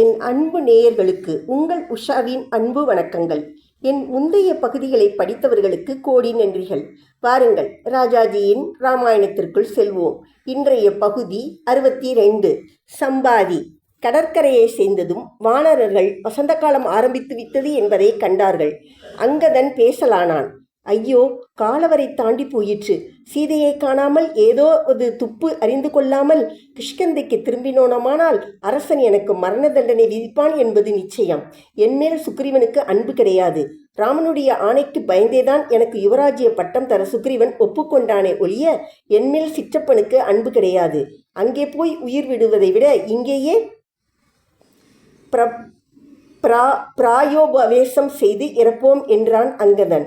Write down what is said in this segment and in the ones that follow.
என் அன்பு நேயர்களுக்கு உங்கள் உஷாவின் அன்பு வணக்கங்கள். என் முந்தைய பகுதிகளை படித்தவர்களுக்கு கோடி நன்றிகள். வாருங்கள் ராஜாஜியின் ராமாயணத்திற்குள் செல்வோம். இன்றைய பகுதி அறுபத்தி ரெண்டு சம்பாதி. கடற்கரையை சேர்ந்ததும் வானரர்கள் வசந்த காலம் ஆரம்பித்து விட்டது என்பதை கண்டார்கள். அங்கதன் பேசலானான். ஐயோ காலவரை தாண்டி போயிற்று. சீதையை காணாமல் ஏதோ ஒரு துப்பு அறிந்து கொள்ளாமல் கிஷ்கந்தைக்கு திரும்பினோனமானால் அரசன் எனக்கு மரண தண்டனை விதிப்பான் என்பது நிச்சயம். என்மேல் சுக்ரீவனுக்கு அன்பு கிடையாது. ராமனுடைய ஆணைக்கு பயந்தேதான் எனக்கு யுவராஜ்ய பட்டம் தர சுக்ரீவன் ஒப்புக்கொண்டானே ஒழிய என்மேல் சிற்றப்பனுக்கு அன்பு கிடையாது. அங்கே போய் உயிர் விடுவதை விட இங்கேயே பிர பிரா பிராயோபவேசம் செய்து இறப்போம் என்றான் அங்கதன்.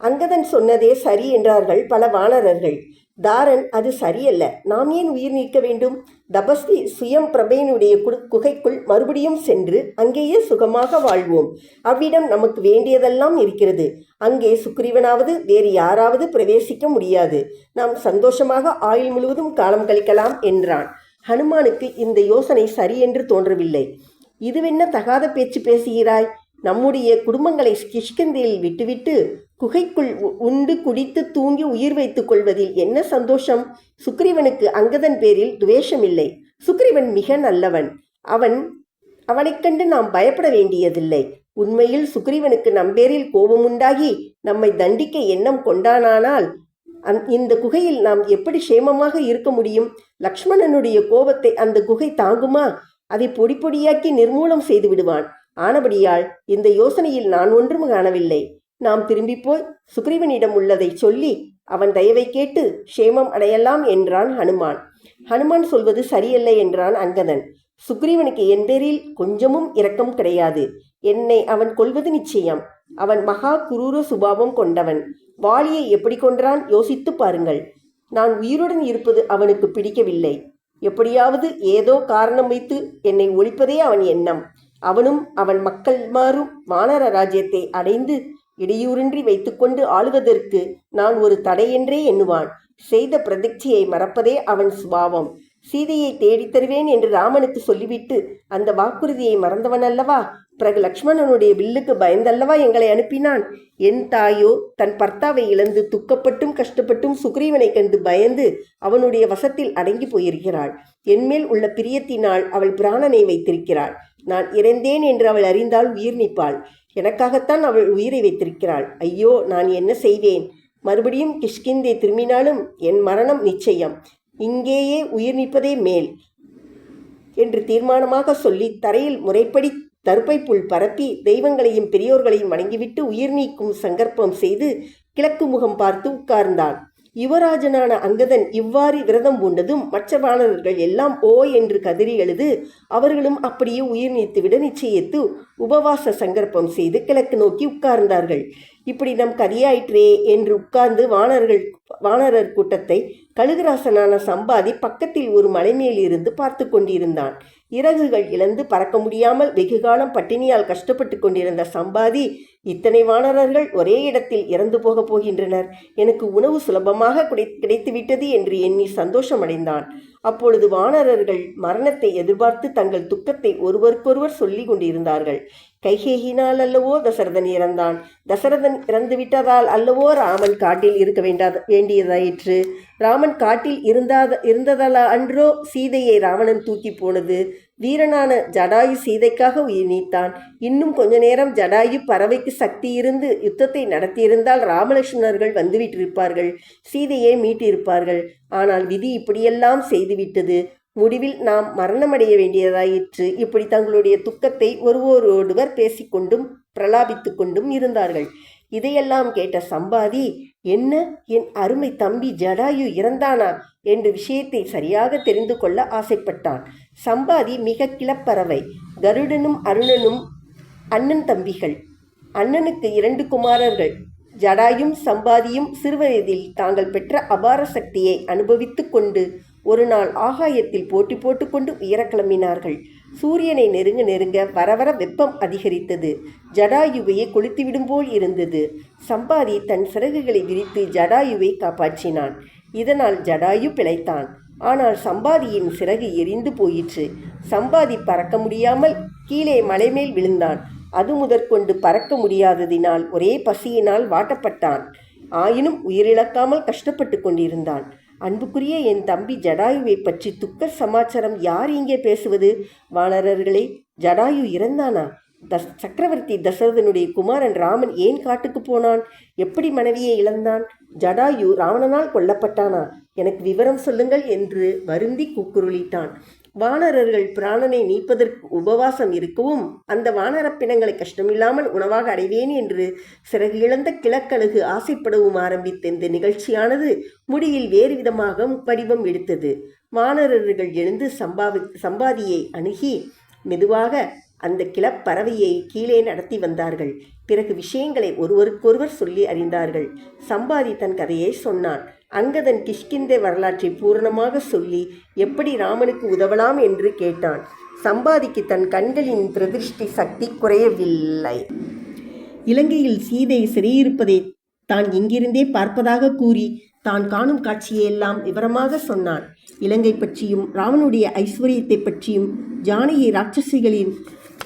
அங்கதன் சொன்னதே சரி என்றார்கள் பல வானரர்கள். தாரன் அது சரியல்ல. நாம் ஏன் உயிர் நீக்க வேண்டும்? தபஸ்தி சுயம் பிரபையனுடைய கு குகைக்குள் மறுபடியும் சென்று அங்கேயே சுகமாக வாழ்வோம். அவ்விடம் நமக்கு வேண்டியதெல்லாம் இருக்கிறது. அங்கே சுக்ரீவனாவது வேறு யாராவது பிரவேசிக்க முடியாது. நாம் சந்தோஷமாக ஆயுள் முழுவதும் காலம் கழிக்கலாம் என்றான். ஹனுமானுக்கு இந்த யோசனை சரியென்று தோன்றவில்லை. இதுவென்ன தகாத பேச்சு பேசுகிறாய்? நம்முடைய குடும்பங்களை கிஷ்கந்தையில் விட்டுவிட்டு குகைக்குள் உ- உண்டு குடித்து தூங்கி உயிர் வைத்துக் கொள்வதில் என்ன சந்தோஷம்? சுக்ரீவனுக்கு அங்கதன் பேரில் துவேஷமில்லை. சுக்ரீவன் மிக நல்லவன். அவன் அவனைக் கண்டு நாம் பயப்பட வேண்டியதில்லை. உண்மையில் சுக்ரீவனுக்கு நம்பேரில் கோபமுண்டாகி நம்மை தண்டிக்க எண்ணம் கொண்டானானால் அந் இந்த குகையில் நாம் எப்படி சேமமாக இருக்க முடியும்? லக்ஷ்மணனுடைய கோபத்தை அந்த குகை தாங்குமா? அதை பொடி பொடியாக்கி நிர்மூலம் செய்து விடுவான். ஆனபடியால் இந்த யோசனையில் நான் ஒன்றும் காணவில்லை. நாம் திரும்பிப் போய் சுக்ரீவனிடம் உள்ளதை சொல்லி அவன் தயவை கேட்டு க்ஷேமம் அடையலாம் என்றான் ஹனுமான். ஹனுமான் சொல்வது சரியல்ல என்றான் அங்கதன். சுக்ரீவனுக்கு என் பேரில் கொஞ்சமும் இரக்கம் கிடையாது. என்னை அவன் கொல்வது நிச்சயம். அவன் மகா குரூர சுபாவம் கொண்டவன். வாளியை எப்படி கொன்றான் யோசித்து பாருங்கள். நான் உயிருடன் இருப்பது அவனுக்கு பிடிக்கவில்லை. எப்படியாவது ஏதோ காரணம் வைத்து என்னை ஒழிப்பதே அவன் எண்ணம். அவனும் அவன் மக்கள் மாறும் வானர ராஜ்யத்தை அடைந்து இடையூறின்றி வைத்துக்கொண்டு ஆளுவதற்கு நான் ஒரு தடையென்றே எண்ணுவான். செய்த பிரதிட்சையை மறப்பதே அவன் சுபாவம். சீதையை தேடித் தருவேன் என்று ராமனுக்கு சொல்லிவிட்டு அந்த வாக்குறுதியை மறந்தவன் அல்லவா? பிறகு லக்ஷ்மணனுடைய வில்லுக்கு பயந்தல்லவா எங்களை அனுப்பினான்? என் தாயோ தன் பர்த்தாவை இழந்து துக்கப்பட்டும் கஷ்டப்பட்டும் சுக்ரீவனை கண்டு பயந்து அவனுடைய வசத்தில் அடங்கி போயிருக்கிறாள். என்மேல் உள்ள பிரியத்தினால் அவள் பிராணனை வைத்திருக்கிறாள். நான் இறந்தேன் என்று அவள் அறிந்தால் உயிர் நிற்பாள் எனக்காகத்தான் அவள் உயிரை வைத்திருக்கிறாள். ஐயோ நான் என்ன செய்வேன்? மறுபடியும் கிஷ்கிந்தை திரும்பினாலும் என் மரணம் நிச்சயம். இங்கேயே உயிர் நிற்பதே மேல் என்று தீர்மானமாக சொல்லி தரையில் முறைப்படி தருப்பை புல் பரப்பி தெய்வங்களையும் பெரியோர்களையும் வணங்கிவிட்டு உயிர் நீக்கும் சங்கற்பம் செய்து கிழக்கு முகம் பார்த்து உட்கார்ந்தான். யுவராஜனான அங்கதன் இவ்வாறு விரதம் பூண்டதும் மற்ற வானரர்கள் எல்லாம் ஓ என்று கதறி எழுது அவர்களும் அப்படியே உயிர் நீத்துவிட நிச்சயித்து உபவாச சங்கற்பம் செய்து கிழக்கு நோக்கி உட்கார்ந்தார்கள். இப்படி நம் கதியாயிற்றே என்று உட்கார்ந்து வானர்கள் வானரர் கூட்டத்தை கழுகராசனான சம்பாதி பக்கத்தில் ஒரு மலைமேல் இருந்து பார்த்து கொண்டிருந்தான். இறகுகள் இழந்து பறக்க முடியாமல் வெகுகாலம் பட்டினியால் கஷ்டப்பட்டு கொண்டிருந்த சம்பாதி இத்தனை வானரர்கள் ஒரே இடத்தில் இறந்து போகப் போகின்றனர். எனக்கு உணவு சுலபமாக கிடைத்துவிட்டது என்று எண்ணி சந்தோஷமடைந்தான். அப்பொழுது வானரர்கள் மரணத்தை எதிர்பார்த்து தங்கள் துக்கத்தை ஒருவருக்கொருவர் சொல்லி கொண்டிருந்தார்கள். கைகேகினால் அல்லவோ தசரதன் இறந்தான். தசரதன் இறந்து விட்டதால் அல்லவோ ராமன் காட்டில் இருக்க வேண்டாத வேண்டியதாயிற்று. ராமன் காட்டில் இருந்தாத இருந்ததால் அன்றோ சீதையை ராவணன் தூக்கி போனது. வீரனான ஜடாயு சீதைக்காக உயிர் நீத்தான். இன்னும் கொஞ்ச நேரம் ஜடாயு பறவைக்கு சக்தி இருந்து யுத்தத்தை நடத்தியிருந்தால் ராமலட்சுமணர்கள் வந்துவிட்டிருப்பார்கள் சீதையை மீட்டிருப்பார்கள். ஆனால் விதி இப்படியெல்லாம் செய்துவிட்டது. முடிவில் நாம் மரணமடைய வேண்டியதாயிற்று. இப்படி தங்களுடைய துக்கத்தை ஒருவரோடுவர் பேசிக்கொண்டும் பிரலாபித்து கொண்டும் இருந்தார்கள். இதையெல்லாம் கேட்ட சம்பாதி என்ன? என் அருமை தம்பி ஜடாயு இறந்தானா? என்று விஷயத்தை சரியாக தெரிந்து கொள்ள ஆசைப்பட்டான். சம்பாதி மிக கிளப்பறவை. கருடனும் அருணனும் அண்ணன் தம்பிகள். அண்ணனுக்கு இரண்டு குமாரர்கள். ஜடாயும் சம்பாதியும் சிறுவயதில் தாங்கள் பெற்ற அபார சக்தியை அனுபவித்து கொண்டு ஒரு நாள் ஆகாயத்தில் போட்டி போட்டுக்கொண்டு உயரக் கிளம்பினார்கள் சூரியனை நெருங்க நெருங்க வர வர வெப்பம் அதிகரித்தது. ஜடாயுவையை கொளுத்திவிடும் போல் இருந்தது. சம்பாதி தன் சிறகுகளை விரித்து ஜடாயுவை காப்பாற்றினான். இதனால் ஜடாயு பிழைத்தான். ஆனால் சம்பாதியின் சிறகு எரிந்து போயிற்று. சம்பாதி பறக்க முடியாமல் கீழே மலைமேல் விழுந்தான். அது முதற்கொண்டு பறக்க முடியாததினால் ஒரே பசியினால் வாட்டப்பட்டான். ஆயினும் உயிரிழக்காமல் கஷ்டப்பட்டு கொண்டிருந்தான். அன்புக்குரிய என் தம்பி ஜடாயுவை பற்றி துக்க சமாச்சாரம் யார் இங்கே பேசுவது? வானரர்களே ஜடாயு இறந்தானா? தஸ் சக்கரவர்த்தி தசரதனுடைய குமாரன் ராமன் ஏன் காட்டுக்கு போனான்? எப்படி மனைவியை இழந்தான்? ஜடாயு ராவணனால் கொல்லப்பட்டானா? எனக்கு விவரம் சொல்லுங்கள் என்று வருந்தி கூக்குருளிட்டான். வானரர்கள் பிராணனை நீப்பதற்கு உபவாசம் இருக்கவும் அந்த வானரப் பிணங்களை கஷ்டமில்லாமல் உணவாக அடைவேன் என்று சிறகு இழந்த கிழக்கழுகு ஆசைப்படவும் ஆரம்பித்த இந்த நிகழ்ச்சியானது முடியில் வேறு விதமாக வடிவம் எடுத்தது. வானரர்கள் எழுந்து சம்பாவி சம்பாதியை அணுகி மெதுவாக அந்த கிளப்பறவையை கீழே நடத்தி வந்தார்கள். பிறகு விஷயங்களை ஒருவருக்கொருவர் சொல்லி அறிந்தார்கள். சம்பாதி தன் கதையை சொன்னான். அங்கதன் கிஷ்கிந்த வரலாற்றை பூரணமாக சொல்லி எப்படி ராமனுக்கு உதவலாம் என்று கேட்டான். சம்பாதிக்கு தன் கண்களின் பிரதிருஷ்டி சக்தி குறையவில்லை. இலங்கையில் சீதை சிறையிருப்பதை தான் இங்கிருந்தே பார்ப்பதாக கூறி தான் காணும் காட்சியெல்லாம் விவரமாக சொன்னான். இலங்கை பற்றியும் ராமனுடைய ஐஸ்வர்யத்தை பற்றியும் ஜானகி ராட்சசிகளின்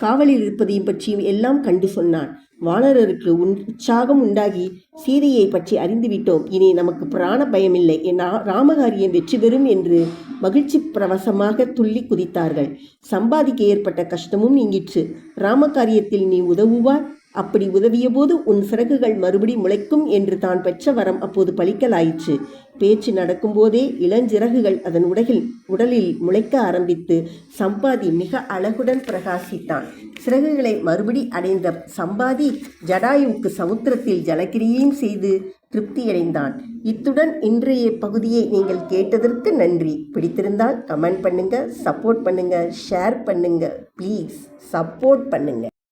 காவலில் இருப்பதையும் பற்றியும் எல்லாம் கண்டு சொன்னான். வானரருக்கு உன் உற்சாகம் உண்டாகி சீதையை பற்றி அறிந்துவிட்டோம். இனி நமக்கு பிராண பயமில்லை. என் ராமகாரியன் ராமகாரியம் வெற்றி பெறும் என்று மகிழ்ச்சி பிரவசமாக துள்ளி குதித்தார்கள். சம்பாதிக்க ஏற்பட்ட கஷ்டமும் நீங்கிற்று. ராமகாரியத்தில் நீ உதவுவாய். அப்படி உதவியபோது உன் சிறகுகள் மறுபடி முளைக்கும் என்று தான் பெற்ற வரம் அப்போது பலிக்கலாயிற்று. பேச்சு நடக்கும்போதே இளஞ்சிறகுகள் அதன் உடலில் உடலில் முளைக்க ஆரம்பித்து சம்பாதி மிக அழகுடன் பிரகாசித்தான். சிறகுகளை மறுபடி அடைந்த சம்பாதி ஜடாயுவுக்கு சமுத்திரத்தில் ஜலக்கிரியையும் செய்து திருப்தியடைந்தான். இத்துடன் இன்றைய பகுதியை நீங்கள் கேட்டதற்கு நன்றி. பிடித்திருந்தால் கமெண்ட் பண்ணுங்க சப்போர்ட் பண்ணுங்க ஷேர் பண்ணுங்க. ப்ளீஸ் சப்போர்ட் பண்ணுங்க.